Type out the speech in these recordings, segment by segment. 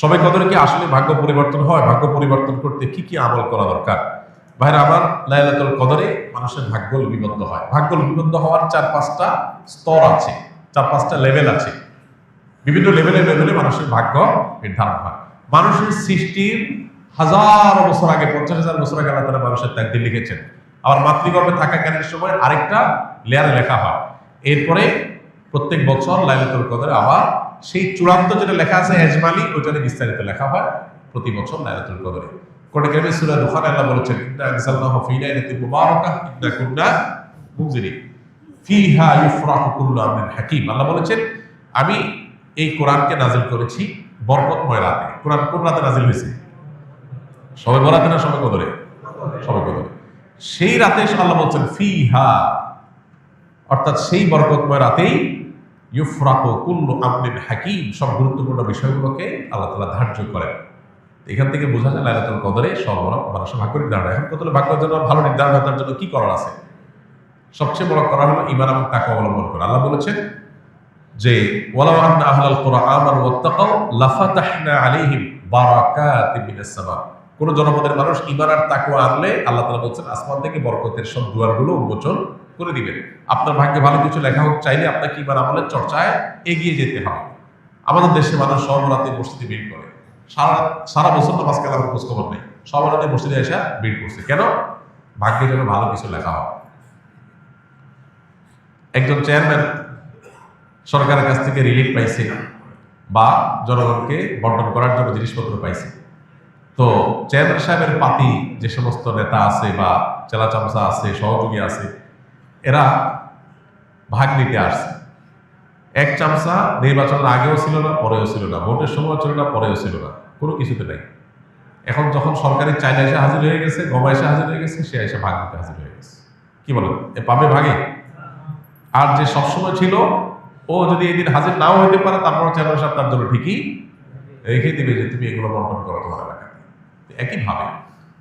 সবাই কদরে কি আসলে ভাগ্য পরিবর্তন হয়, ভাগ্য পরিবর্তন করতে কি কি আমল করা দরকার? ভাইরা, আমার লাইলাতুল কদরে মানুষের ভাগ্য লিপিবদ্ধ হয়। ভাগ্য লিপিবদ্ধ হওয়ার চার পাঁচটা স্তর আছে, চার পাঁচটা লেভেল আছে। বিভিন্ন লেভেলে লেভেলে মানুষের ভাগ্য নির্ধারণ হয়। মানুষের সৃষ্টির হাজার বছর আগে, পঞ্চাশ হাজার বছর আগে আল্লাহ তাআলা মানুষের তাকদির লিখেছেন। আবার মাতৃগর্ভে থাকাকালীন সময় আরেকটা লেয়ারে লেখা হয়। এরপরে প্রত্যেক বছর লাইলাতুল কদরে আবার সেই চূড়ান্ত যেটা লেখা আছে এজমালি ওইটারে বিস্তারিত লেখা হয় প্রতি বছর লাইলাতুল কদরে। কোরআন কারিমে সূরা দুখানে আল্লাহ বলেছেন, ইন্না আনজালনাহু ফী লাইলাতিন মুবারাকাহ, ইন্না কুন্না মুনজিরিন। ফিহা ইউফরাহু কুল্লু আমরিন হাকিম। আল্লাহ বলেছেন, আমি এই কোরআনকে নাজিল করেছি বরকতময় রাতে। কোরআন কোন রাতে নাজিল হয়েছে? সবে বরাতে না সবে কদরে? সবে কদরে। সেই রাতে আল্লাহ বলছেন, ফিহা, অর্থাৎ সেই বরকতময় রাতেই ইউফরাকু কুল্লু আমরিন হাকিম, সব গুরুত্বপূর্ণ বিষয়গুলোকে আল্লাহ তাআলা ধার্য করেন। এখান থেকে বোঝা যায় লাইলাতুল কদরে সব মানুষের ভাগ্য নির্ধারণ। এখন কত ভাগ্যের জন্য ভালো নির্ধারণ তার জন্য কি করার আছে? সবচেয়ে বড় করা হলো ইমান এবং তাকে অবলম্বন করা। আল্লাহ বলেছেন যে, ওয়ালাউ আন্না আহলাল কুরআন আমানু ওয়াত্তাকাউ, লাফাতাহনা আলাইহিম বারাকাতিন মিনাস সামা। কোন জনপদের মানুষ ঈমান আর তাকওয়া আনলে আল্লাহ তাআলা বলছেন, আসমান থেকে বরকতের সব দুয়ারগুলো উন্মোচন করে দিবেন। আপনার ভাগ্যে ভালো কিছু লেখা হোক, চাইলে আপনাকে ঈমান আমলের চর্চায় এগিয়ে যেতে হবে। আমাদের দেশে মানুষ সর্বরাতে মসজিদে ভিড় করে। সারা সারা বছর তো মাঝখানে আমার খোঁজ খবর নেই সর্বরাতে মসজিদে এসে ভিড় করছে। কেন? ভাগ্যে যেন ভালো কিছু লেখা হয়। একজন চেয়ারম্যান সরকারের কাছ থেকে রিলিফ পাইছে বা জনগণকে বন্টন করার জন্য জিনিসপত্র পাইছে। তো চেয়ারম্যান সাহেবের পাতি যে সমস্ত নেতা আছে বা চেলা চামচা আছে, সহযোগী আছে এরা ভাগ নিতে আসছে। এক চামচা নির্বাচনের আগেও ছিল না, পরেও ছিল না। ভোটের সময় ছিল না, পরেও ছিল না। কোনো কিছুতে নাই। এখন যখন সরকারি চাইনা এসে হাজির হয়ে গেছে গমা এসে হাজির হয়ে গেছে, সে এসে ভাগ নিতে হাজির হয়ে গেছে। কি বলেন? এ পাবে ভাগে? আর যে সবসময় ছিল, ও যদি এদিন হাজির নাও হইতে পারে, তারপর চেয়ারম্যান সাহেব তার জন্য ঠিকই রেখে দিবে যে তুমি এগুলো বন্টন করো, তোমার এলাকায়। একইভাবে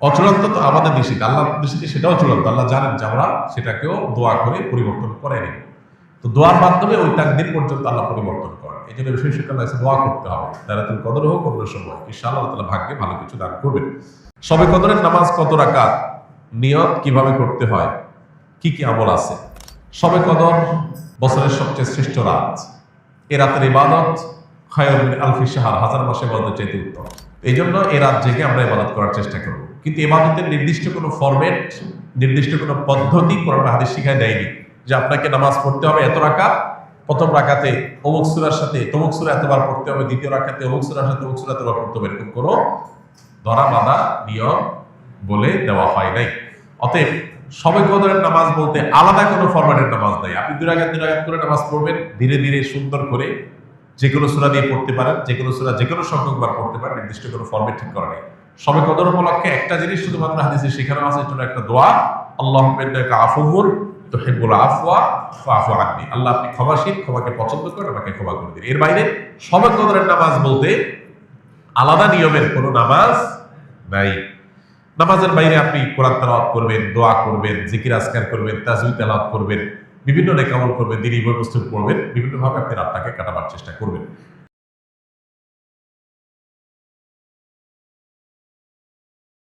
অচূড়ান্ত তো আমাদের দৃষ্টিতে আল্লাহর দৃষ্টিতে সেটাও চূড়ান্ত, আল্লাহ জানেন যে আমরা সেটাকেও দোয়া করে পরিবর্তন করে নিব তো দোয়ার মাধ্যমে ওই দিন পর্যন্ত আল্লাহ পরিবর্তন করেন এই জন্য বিশেষ লাগছে দোয়া করতে হবে। তারা তুমি কদর হোক অন্য সময় ইনশাআল্লাহ আল্লাহ তালা ভাগ্যে ভালো কিছু দান করবেন। সবে কদরের নামাজ কত রাকাত? নিয়ত কীভাবে করতে হয়? কি কি আমল আছে? সবে কদর বছরের সবচেয়ে শ্রেষ্ঠ রাত। এ রাতের ইবাদত খায়রুল আলফি শাহার হাজার মাসে ইবাদত চাইতে উত্তম। এই জন্য এ রাত জেগে আমরা ইবাদত করার চেষ্টা করব। কিন্তু ইবাদতের নির্দিষ্ট কোনো ফরম্যাট নির্দিষ্ট কোনো পদ্ধতি কোরআন হাদিস শিখায় দেয়নি যে আপনাকে নামাজ পড়তে হবে এত রাখা প্রথম রাকাতে অমুক সুরার সাথে তমুক সুরা এতবার পড়তে হবে, দ্বিতীয় রাকাতে অমুক সুরার সাথে অমুক সুরা এতবার পড়তে হবে, এরকম কোনো ধরা বাঁধা নিয়ম বলে দেওয়া হয় নাই। অতএব সবে কদরের নামাজ বলতে আলাদা কোনো ফরম্যাটের নামাজ নাই। আপনি দুই রাগাত করে নামাজ পড়বেন, ধীরে ধীরে সুন্দর করে যে কোনো সুরা দিয়ে পড়তে পারেন, যে কোনো সুরা, যে কোনো সংখ্যকবার পড়তে পারেন, নির্দিষ্ট কোনো ফরম্যাট ঠিক করা নেই। সবে কদর উপলক্ষে একটা জিনিস শুধুমাত্র হাদিসে শেখানো আছে জন্য একটা দোয়া আল্লাহ আফুবুল তো হেবুল আফওয়া আফু আননি। আল্লাহ আপনি ক্ষমাশীল, ক্ষমাকে পছন্দ করেন, আমাকে ক্ষমা করে দিন। এর বাইরে সবে কদরের নামাজ বলতে আলাদা নিয়মের কোনো নামাজ নাই। নামাজের বাইরে আপনি কোরআন তেলাওয়াত করবেন, দোয়া করবেন, জিকির আজকার করবেন তাজবি তেলাওয়াত করবেন, বিভিন্ন নেকামল করবেন দিনী বই পুস্তক পড়বেন, বিভিন্নভাবে আপনি রাতটাকে কাটাবার চেষ্টা করবেন।